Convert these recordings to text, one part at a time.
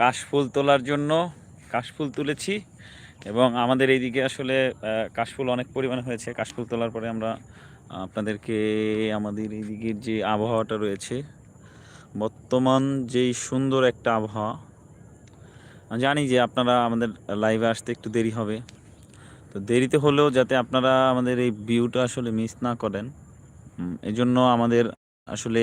কাশফুল তোলার জন্য কাশফুল তুলেছি এবং আমাদের এইদিকে আসলে কাশফুল অনেক পরিমাণে হয়েছে। কাশফুল তোলার পরে আমরা আপনাদেরকে আমাদের এইদিকের যে আবহাওয়াটা রয়েছে, বর্তমান যেই সুন্দর একটা আবহাওয়া জানি যে আপনারা আমাদের লাইভে আসতে একটু দেরি হবে। তো দেরিতে হলেও যাতে আপনারা আমাদের এই ভিউটা আসলে মিস না করেন এজন্য আমাদের আসলে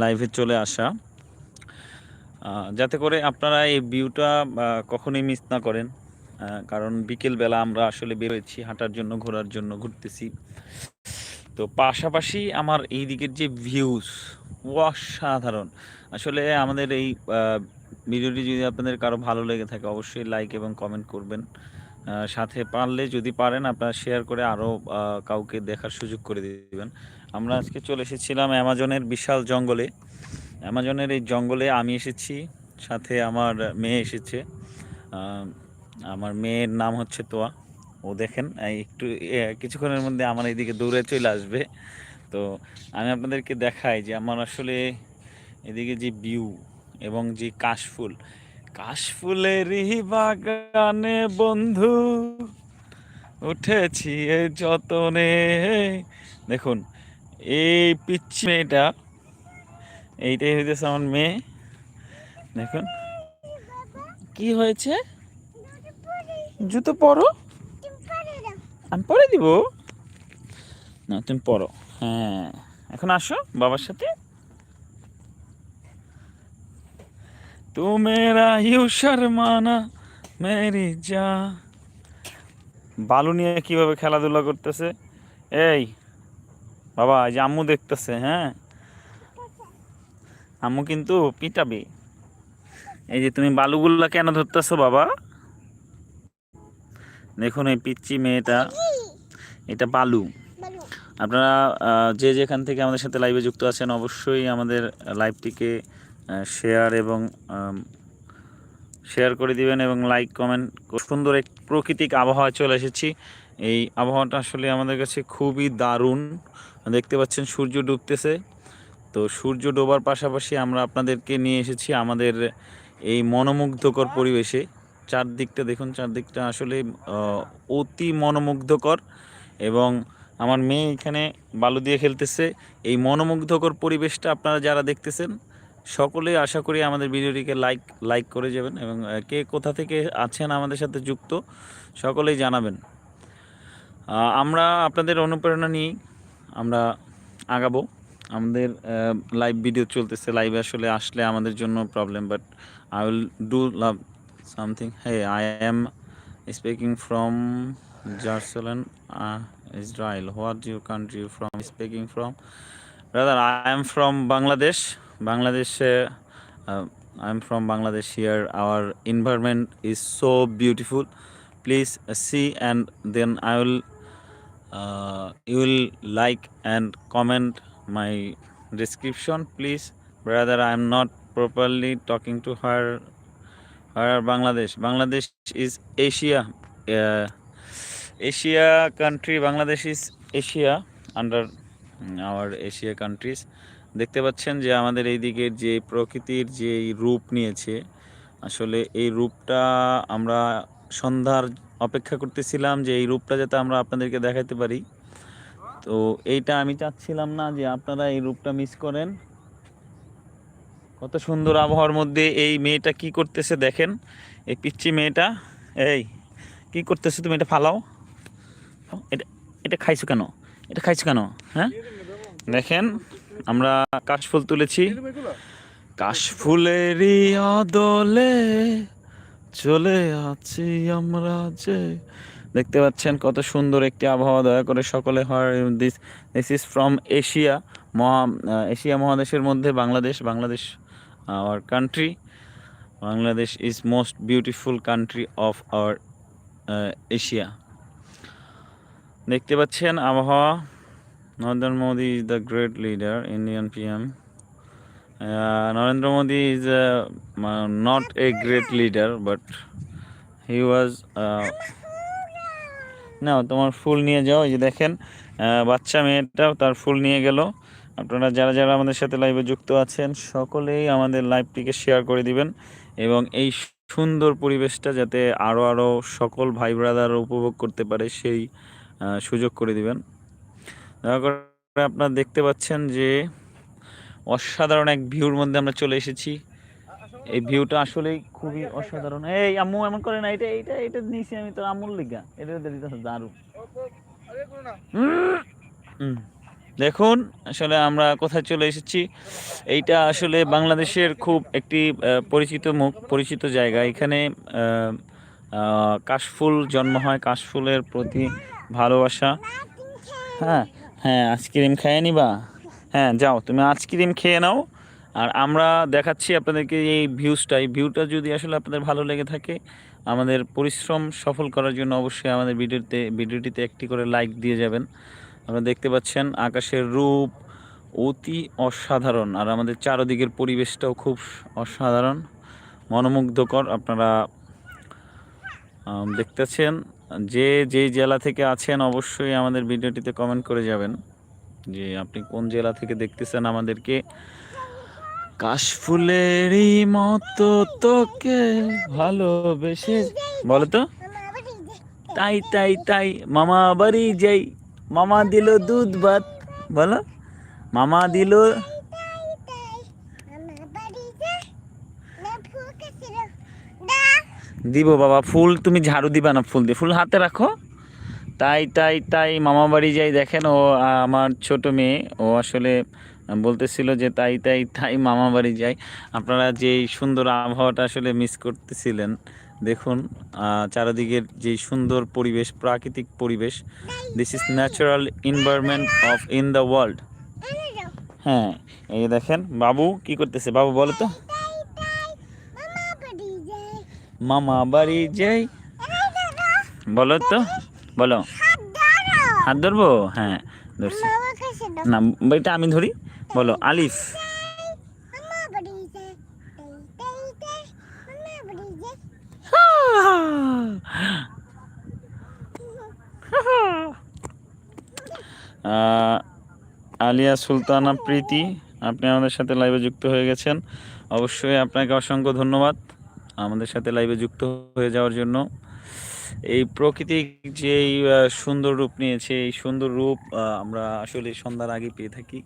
লাইভে চলে আসা। যাতে করে আপনারা এই ভিউটা কখনোই মিস না করেন। কারণ বিকেলবেলা আমরা আসলে বেরোয়েছি হাঁটার জন্য, ঘোরার জন্য ঘুরতেছি। তো পাশাপাশি আমার এই দিকের যে ভিউজ অসাধারণ। আসলে আমাদের এই ভিডিওটি যদি আপনাদের কারও ভালো লেগে থাকে, অবশ্যই লাইক এবং কমেন্ট করবেন। সাথে পারলে যদি পারেন, আপনারা শেয়ার করে আরও কাউকে দেখার সুযোগ করে দিবেন। আমরা আজকে চলে এসেছিলাম অ্যামাজনের বিশাল জঙ্গলে। অ্যামাজনের এই জঙ্গলে আমি এসেছি, সাথে আমার মেয়ে এসেছে। আমার মেয়ের নাম হচ্ছে তোয়া। ও দেখেন একটু কিছুক্ষণের মধ্যে আমার এইদিকে দৌড়ে চলে আসবে। তো আমি আপনাদেরকে দেখাই যে আমার আসলে এদিকে যে ভিউ এবং যে কাশফুল কাশফুলেরই বাগানে বন্ধু উঠেছি যতনে। দেখুন, এই পিচ্ছি মেয়েটা এইটাই হইতেছে আমার মেয়ে। দেখুন। কি হয়েছে? জুতো পরো। আমি পরে দিব। না, তুমি পরো। হ্যাঁ। এখন আসো বাবার সাথে। তু মেরা ইউ শর্মানা, মেরি যা। বালু নিয়ে কীভাবে খেলাধুলা করতেছে? এই, বাবা, এই যে আম্মু দেখতেছে হ্যাঁ? আম্মু কিন্তু পিটাবে। এই যে তুমি বালুগুলা কেন ধরতেছো বাবা? দেখুন এই পিচ্ছি মেয়েটা এটা বালু। আপনারা যে যেখান থেকে আমাদের সাথে লাইভে যুক্ত আছেন অবশ্যই আমাদের লাইভটিকে শেয়ার এবং শেয়ার করে দিবেন এবং লাইক কমেন্ট সুন্দর এক প্রাকৃতিক আবহাওয়া চলে এসেছি। এই আবহাওয়াটা আসলে আমাদের কাছে খুবই দারুণ। দেখতে পাচ্ছেন সূর্য ডুবতেছে। তো সূর্য ডোবার পাশাপাশি আমরা আপনাদেরকে নিয়ে এসেছি আমাদের এই মনোমুগ্ধকর পরিবেশে। চারদিকটা দেখুন, চারদিকটা আসলে অতি মনোমুগ্ধকর এবং আমার মেয়ে এখানে বালু দিয়ে খেলতেছে। এই মনোমুগ্ধকর পরিবেশটা আপনারা যারা দেখতেছেন সকলেই আশা করি আমাদের ভিডিওটিকে লাইক লাইক করে যাবেন এবং কে কোথা থেকে আছেন আমাদের সাথে যুক্ত, সকলেই জানাবেন। আমরা আপনাদের অনুপ্রেরণা নিয়েই আমরা আগাবো। আমাদের লাইভ ভিডিও চলতেছে। লাইভে আসলে আসলে আমাদের জন্য problem but I will do love something hey I am speaking from Jerusalem Israel what your country from speaking from brother I am from Bangladesh বাংলাদেশে I am from Bangladesh here our environment is so beautiful please then i will uh, you will like and comment my description please brother i am not properly talking to her her bangladesh bangladesh is asia uh, asia country bangladesh is asia under mm, our asia countries দেখতে পাচ্ছেন যে আমাদের এই দিকের যে প্রকৃতির যে রূপ নিয়েছে আসলে এই রূপটা আমরা সন্ধ্যার অপেক্ষা করতেছিলাম যে এই রূপটা যাতে আমরা আপনাদেরকে দেখাতে পারি তো এইটা আমি চাচ্ছিলাম না যে আপনারা এই রূপটা মিস করেন। কত সুন্দর আবহাওয়ার মধ্যে এই মেয়েটা কি করতেছে দেখেন। এই পিচ্ছি মেয়েটা, এই, কি করতেছে তুমি এটা ফালাও। এটা এটা খাইছো কেন? এটা খাইছো কেন? হ্যাঁ? দেখেন, আমরা কাশফুল তুলেছি। কাশফুলেরই আদলে চলে আছি আমরা যে দেখতে পাচ্ছেন কত সুন্দর একটি আবহাওয়া, দয়া করে সকলে হয়। This this is from Asia মহা এশিয়া মহাদেশের মধ্যে Bangladesh Bangladesh our country Bangladesh is most beautiful country of our Asia দেখতে পাচ্ছেন আবহাওয়া, Narendra Modi is the great leader Indian PM Narendra Modi is not a great leader but he was না তোমার ফুল নিয়ে যাও, এই যে দেখেন বাচ্চা মেয়েটাও তার ফুল নিয়ে গেল। আপনারা যারা যারা আমাদের সাথে লাইভে যুক্ত আছেন, সকলেই আমাদের লাইভটিকে শেয়ার করে দিবেন এবং এই সুন্দর পরিবেশটা যাতে আরও আরও সকল ভাই ব্রাদার উপভোগ করতে পারে, সেই সুযোগ করে দিবেন। আপনারা দেখতে পাচ্ছেন যে, অসাধারণ এক ভিউর মধ্যে আমরা চলে এসেছি। এই ভিউটা আসলেই খুবই অসাধারণ। এই আম্মু এমন করে না এটা এটা এটা নিয়েছি আমি তোর আম্মুর লিগা। এটা দিতেছে হুম। দেখুন, আসলে আমরা কোথায় চলে এসেছি। এইটা আসলে বাংলাদেশের খুব একটি পরিচিত মুখ, পরিচিত জায়গা। এখানে কাশফুল জন্ম হয়, কাশফুলের প্রতি ভালোবাসা। হ্যাঁ হ্যাঁ আইসক্রিম খেয়ে নিবা? হ্যাঁ যাও, তুমি আইসক্রিম খেয়ে নাও। আর আমরা দেখাচ্ছি আপনাদেরকে এই ভিউজটা। এই ভিউটা যদি আসলে আপনাদের ভালো লেগে থাকে, আমাদের পরিশ্রম সফল করার জন্য অবশ্যই আমাদের ভিডিওতে, ভিডিওটিতে একটি করে লাইক দিয়ে যাবেন। আপনারা দেখতে পাচ্ছেন আকাশের রূপ অতি অসাধারণ, আর আমাদের চারদিকের পরিবেশটাও খুব অসাধারণ, মনোমুগ্ধকর। আপনারা দেখতেছেন যে যেই জেলা থেকে আছেন অবশ্যই আমাদের ভিডিওটিতে কমেন্ট করে যাবেন যে, আপনি কোন জেলা থেকে দেখতেছেন আমাদেরকে। কাশফুলেরই মতো তোকে ভালোবেসে বলো তো তাই তাই তাই, মামা বাড়ি যাই। মামা দিল দুধ ভাত। বলো? মামা দিল দিব বাবা, ফুল তুমি ঝাড়ু দিবা না ফুল দিয়ে। ফুল হাতে রাখো। তাই তাই তাই, মামা বাড়ি যাই। দেখেন ও আমার ছোট মেয়ে। ও আসলে বলতেছিল যে তাই তাই তাই মামা বাড়ি যাই। আপনারা যে সুন্দর আবহাওয়াটা আসলে মিস করতেছিলেন দেখুন চারিদিকের যে সুন্দর পরিবেশ প্রাকৃতিক পরিবেশ this is natural environment of in the world হ্যাঁ এই দেখেন বাবু কি করতেছে? বাবু বলো তো। মামা বাড়ি যাই। বলো তো বলো। হাত ধরবো? হ্যাঁ ধরছি। না এটা আমি ধরি। বলো, আলিফ। আলিয়া সুলতানা প্রীতি, আপনি আমাদের সাথে লাইভে যুক্ত হয়ে গেছেন। অবশ্যই আপনাকে অসংখ্য ধন্যবাদ আমাদের সাথে লাইভে যুক্ত হয়ে যাওয়ার জন্য। এই প্রকৃতিক যে সুন্দর রূপ নিয়েছে, এই সুন্দর রূপ আমরা আসলে সন্ধ্যার আগে পেয়ে থাকি।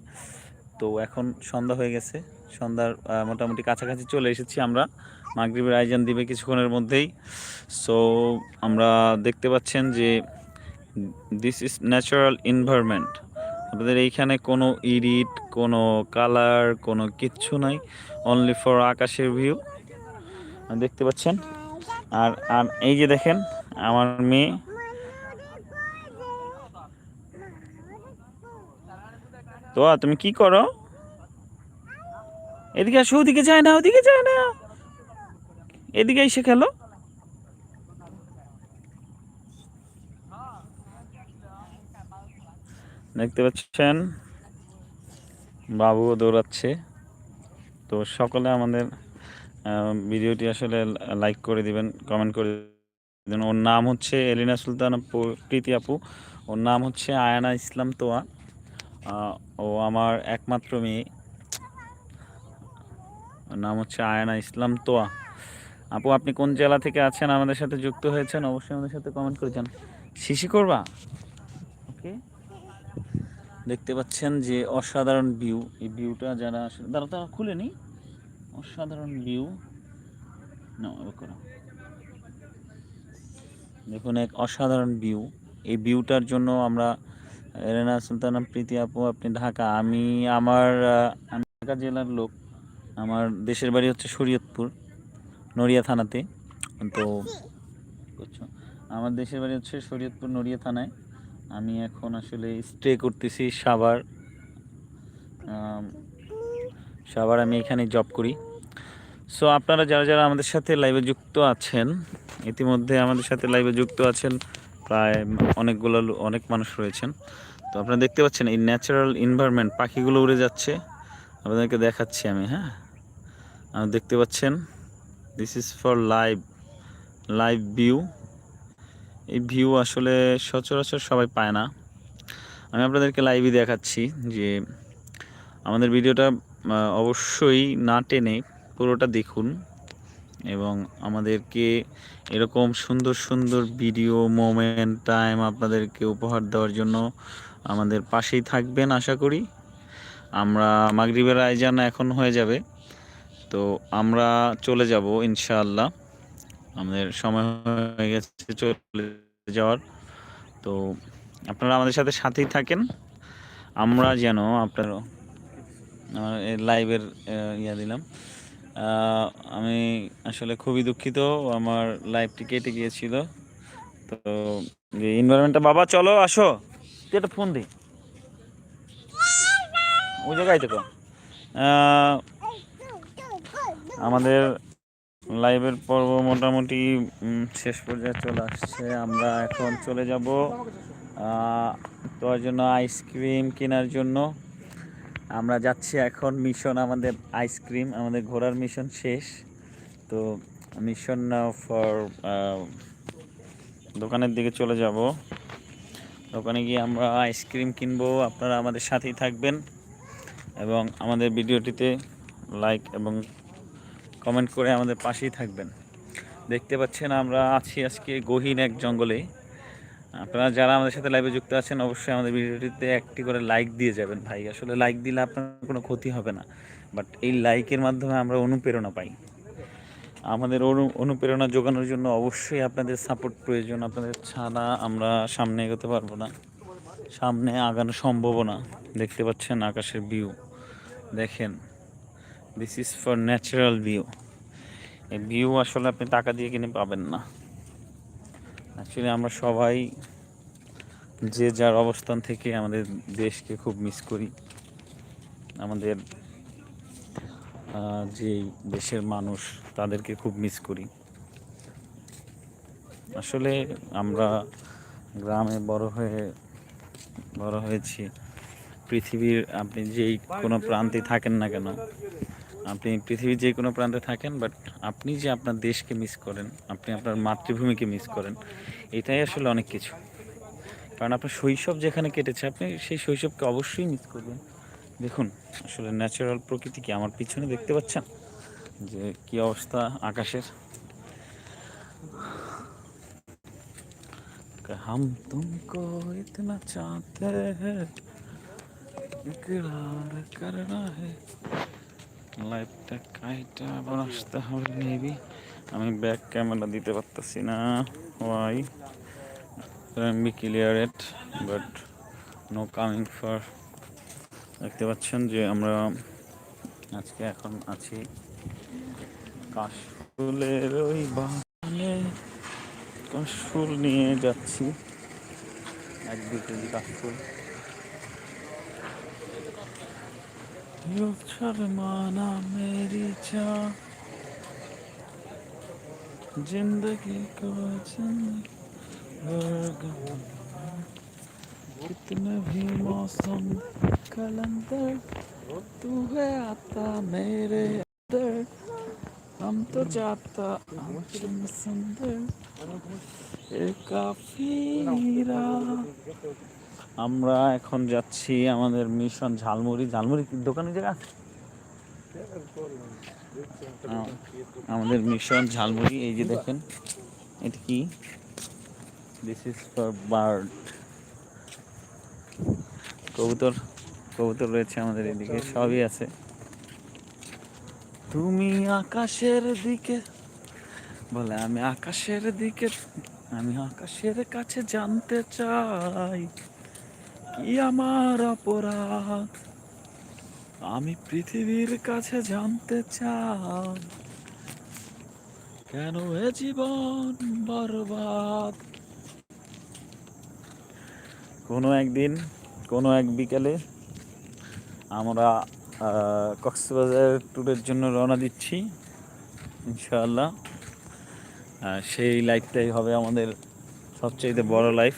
তো এখন সন্ধ্যা হয়ে গেছে। সন্ধ্যার মোটামুটি কাছাকাছি চলে এসেছি আমরা। মাগরিবের আয়োজন দিবে কিছুক্ষণের মধ্যেই। সো আমরা দেখতে পাচ্ছেন যে দিস ইজ ন্যাচারাল এনভায়রনমেন্ট আপনাদের এইখানে কোনো ইডিট কোনো কালার, কোনো কিচ্ছু নাই। অনলি ফর আকাশের ভিউ দেখতে পাচ্ছেন? আর আর এই যে দেখেন, আমার মেয়ে তো তুমি কি করো? এদিকে আসো, ওদিকে যায় না, ওদিকে যায় না। এদিকে এসে খেলো। দেখতে পাচ্ছেন, বাবুও দৌড়াচ্ছে। তো সকলে আমাদের ভিডিওটি আসলে লাইক করে দিবেন কমেন্ট করে দিবেন। ওর নাম হচ্ছে এলিনা সুলতান প্রীতি আপু। ওর নাম হচ্ছে আয়ানা ইসলাম তোয়া। ও আমার একমাত্র মেয়ে। নাম হচ্ছে আয়না ইসলাম তোয়া। আপু আপনি কোন জেলা থেকে আছেন আমাদের সাথে যুক্ত হয়েছেন অবশ্যই আমাদের সাথে কমেন্ট করে যান শিশি করবা? ওকে। দেখতে পাচ্ছেন যে অসাধারণ ভিউ এই ভিউটা যারা আসলে দাঁড়া তারা খুলে নি। অসাধারণ ভিউ না করো। দেখুন এক অসাধারণ ভিউ এই ভিউটার জন্য আমরা এরেনা সুলতানা, প্রীতি আপু, আপনি ঢাকা। আমি আমার আমি ঢাকা জেলার লোক। আমার দেশের বাড়ি হচ্ছে শরীয়তপুর, নড়িয়া থানাতে। তো আমার দেশের বাড়ি হচ্ছে শরীয়তপুর, নড়িয়া থানায়। আমি এখন আসলে স্টে করতেছি সাভার। সাভার আমি এখানে জব করি। সো আপনারা যারা যারা আমাদের সাথে লাইভে যুক্ত আছেন, ইতিমধ্যে আমাদের সাথে লাইভে যুক্ত আছেন, প্রায় অনেকগুলো, অনেক মানুষ রয়েছেন। তো আপনারা দেখতে পাচ্ছেন এই ন্যাচারাল এনভায়রনমেন্ট পাখিগুলো উড়ে যাচ্ছে। আপনাদেরকে দেখাচ্ছি আমি হ্যাঁ? আপনারা দেখতে পাচ্ছেন this is for live live view এই ভিউ আসলে সচরাচর সবাই পায় না। আমি আপনাদেরকে লাইভই দেখাচ্ছি যে আমাদের ভিডিওটা অবশ্যই না টেনে পুরোটা দেখুন এবং আমাদেরকে এরকম সুন্দর সুন্দর ভিডিও মোমেন্ট টাইম আপনাদেরকে উপহার দেওয়ার জন্য আমাদের পাশেই থাকবেন আশা করি। আমরা মাগরিবের আয়োজন এখন হয়ে যাবে। তো আমরা চলে যাব ইনশাআল্লাহ। আমাদের সময় হয়ে গেছে চলে যাওয়ার। তো আপনারা আমাদের সাথে সাথেই থাকেন। আমরা যেন আপনার লাইভের ইয়া দিলাম। আমি আসলে খুবই দুঃখিত, আমার লাইভটি কেটে গিয়েছিল। তো যে এনভায়রনমেন্টটা বাবা, চলো, আসো। একটা ফোন দি। ওই জায়গায় তো আমাদের লাইভের পর্ব মোটামুটি শেষ পর্যায়ে চলে আসছে। আমরা এখন চলে যাব তোর জন্য আইসক্রিম কেনার জন্য। আমরা যাচ্ছি এখন মিশন আমাদের আইসক্রিম আমাদের ঘোরার মিশন শেষ। তো মিশন ফর দোকানের দিকে চলে যাব। দোকানে গিয়ে আমরা আইসক্রিম কিনবো, আপনারা আমাদের সাথেই থাকবেন। এবং আমাদের ভিডিওটিতে লাইক এবং কমেন্ট করে আমাদের পাশেই থাকবেন। দেখতে পাচ্ছেন আমরা আছি আজকে গহীন এক জঙ্গলে। আপনারা যারা আমাদের সাথে লাইভে যুক্ত আছেন, অবশ্যই আমাদের ভিডিওটিতে একটি করে লাইক দিয়ে যাবেন। ভাই, আসলে লাইক দিলে আপনার কোনো ক্ষতি হবে না। বাট এই লাইকের মাধ্যমে আমরা অনুপ্রেরণা পাই। আমাদের অনু- অনুপ্রেরণা যোগানোর জন্য অবশ্যই আপনাদের সাপোর্ট প্রয়োজন। আপনাদের ছাড়া আমরা সামনে এগোতে পারব না। সামনে আগানো সম্ভব না। দেখতে পাচ্ছেন আকাশের ভিউ দেখেন this is for natural view এই ভিউ আসলে আপনি টাকা দিয়ে কিনে পাবেন না। অ্যাকচুয়ালি আমরা সবাই যে যার অবস্থান থেকে আমাদের দেশকে খুব মিস করি। আমাদের যে দেশের মানুষ তাদেরকে খুব মিস করি। আসলে আমরা গ্রামে বড় হয়ে, বড় হয়েছি। পৃথিবীর আপনি যেই কোনো প্রান্তে থাকেন না কেন, আপনি পৃথিবীর যে কোনো প্রান্তে থাকেন বাট আপনি যে আপনার দেশকে মিস করেন, আপনি আপনার মাতৃভূমিকে মিস করেন, এটাই আসলে অনেক কিছু। কারণ আপনার শৈশব যেখানে কেটেছে, আপনি সেই শৈশবকে অবশ্যই মিস করবেন। দেখুন আসলে ন্যাচারাল প্রকৃতি কি আমার পিছনে দেখতে পাচ্ছেন যে কি অবস্থা আকাশের कि हम तुमको इतना चाहते हैं इकरार करना है লাইটটা কাইটা আবার আসতে হবে মেবি আমি ব্যাক ক্যামেরা দিতে পারতেছি না why be clear it but no coming for দেখতে পাচ্ছেন যে আমরা আজকে এখন আছি কাশফুলের ওই বাগানে কাশফুল নিয়ে যাচ্ছি এক দু কেজি কাশফুল यो शर्माना मेरी जान जिंदगी को जिंदगी कितने भी मौसम कलंदर तू है आता मेरे अंदर हम तो जाता हम सुंदर एक কাফিরা আমরা এখন যাচ্ছি আমাদের মিশন ঝালমুড়ি ঝালমুড়ি কি দোকানে জায়গা আছে? আ- আমাদের মিশন ঝালমুড়ি এই যে দেখেন এটা কি দিস ইজ ফর বার্ড কবুতর কবুতর রয়েছে আমাদের এদিকে সবই আছে। তুমি আকাশের দিকে বলে আমি আকাশের দিকে আমি আকাশের কাছে জানতে চাই কি আমার অপরাধ? আমি পৃথিবীর কাছে জানতে চাই কেন এ জীবন বরবাদ? কোনো একদিন কোনো এক বিকেলে আমরা কক্সবাজার ট্যুরের জন্য রওনা দিচ্ছি, ইনশাআল্লাহ। সেই লাইফটাই হবে আমাদের সবচেয়ে বড় লাইফ।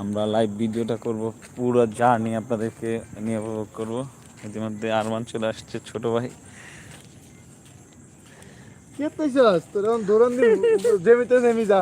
আমরা লাইভ ভিডিওটা করব, পুরো জার্নি আপনাদেরকে নিয়ে উপভোগ করব। ইতিমধ্যে আরমান চলে আসছে, ছোট ভাই। কে পাইছাস তোর দৌড়ান জমিতে নেমে যা।